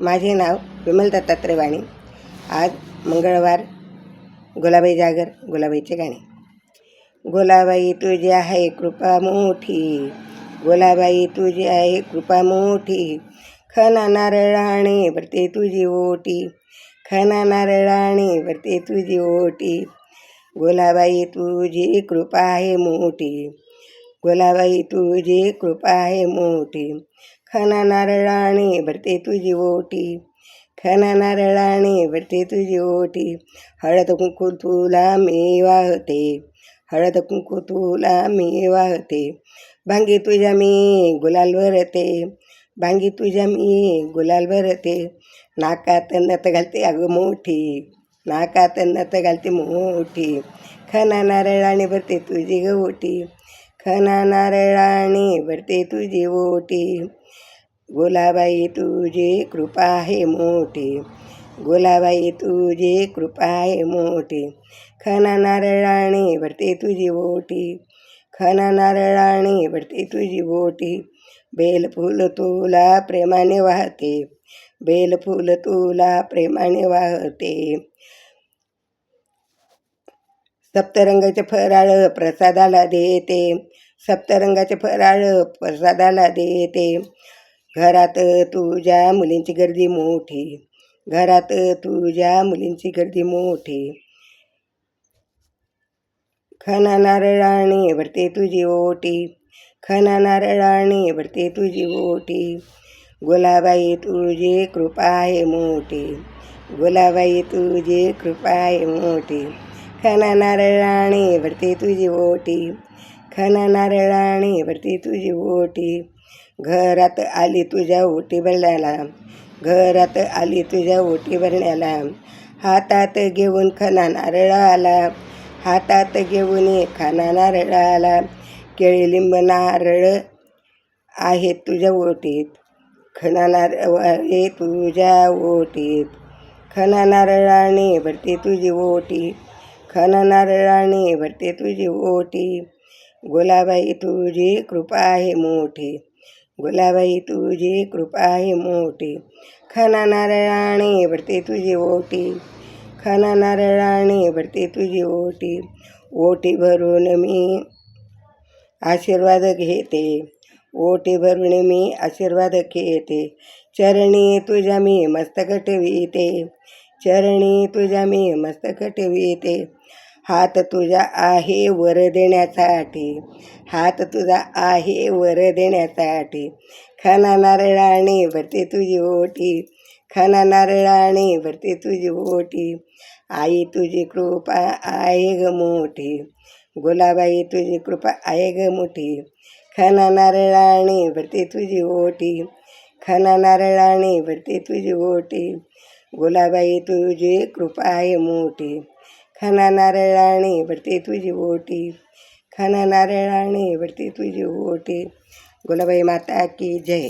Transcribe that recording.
माझे नाव विमल दत्तात्रय वाणी आज मंगळवार गुलाबाई जागर गुलाबाईचे गाणे. गोलाबाई तुझी आहे कृपा मोठी. गोलाबाई तुझी आहे कृपा मोठी. खना नारळाणे भरते तुझी ओटी. खना नारळाणे भरते तुझी ओटी. गोलाबाई तुझी कृपा आहे मोठी. गोलाबाई तुझी कृपा आहे मोठी. खना नारळाने भरते तुझी ओटी. खना नारळाने भरते तुझी ओटी. हळद कुंकू तुला मी वाहते. हळद कुंकू तुला मी वाहते. भांगी तुझ्या मी गुलाल भरते. भांगी तुझ्या मी गुलाल भरते. नाकात नत घालते अगं मोठी. नाकात नत घालते मोठी. खना नारळाने भरते तुझी गवटी खना नारळाने भरते तुझी ओटी. गोलाबाई तुझी कृपा आहे मोठी. गोलाबाई तुझी कृपा आहे मोठी. खना नारळाने भरते तुझी ओटी. खना नारळाने भरते तुझी ओटी. बेलफूल तुला प्रेमाने वाहते. बेलफूल तुला प्रेमाने वाहते. सप्तरंगाचे फराळ प्रसादाला देते. सप्तरंगाचे फराळ प्रसादाला देते. घरात तुझ्या मुलींची गर्दी मोठी. घरात तुझ्या मुलींची गर्दी मोठी. खना नारळाने भरते तुझी ओटी. खना नारळाने भरते तुझी ओटी. गुलाबाई तुझी कृपा आहे मोठी. गुलाबाई तुझी कृपा आहे मोठी. खना नारळाने भरते तुझी ओटी. खना नारळाने भरते तुझी ओटी. घरात आली तुझ्या ओटी भरण्याला. घरात आली तुझ्या ओटी भरण्याला. हातात घेऊन खना नारळ आला हातात घेऊन ये खाना नारळ आला केळी लिंब नारळ आहेत तुझ्या ओटीत. खना नारळ तुझ्या ओटीत. खना नारळाने भरते तुझी ओटी. खन नारळाने भरते तुझी ओटी. गुलाबाई तुझी कृपा आहे मोठी. गुलाबाई तुझी कृपा आहे मोठी. खन नारळाने भरते तुझी ओटी. खन नारळाने भरते तुझी ओटी. ओटी भरून मी आशीर्वाद घेते. ओटी भरून मी आशीर्वाद घेते. चरणी तुझ्या मी मस्तक ठेवीते. चरणी तुझ्या मी मस्तक ठेवीते हात तुझा आहे वर देण्यासाठी. हात तुझा आहे वर देण्यासाठी. खाना नारळाने भरते तुझी ओटी. खाना नारळाने भरते तुझी ओटी. आई तुझी कृपा आहे ग मोठी. गुलाबाई तुझी कृपा आहे ग मोठी. खाना नारळाने भरते तुझी ओटी. खाना नारळाने भरते तुझी ओटी. गुलाबाई तुझी कृपा आहे मोठी. खाना नारळाने भरते तुझी ओटी. खाना नारळाने भरते तुझी ओटी. गुलाबाई माता की जय.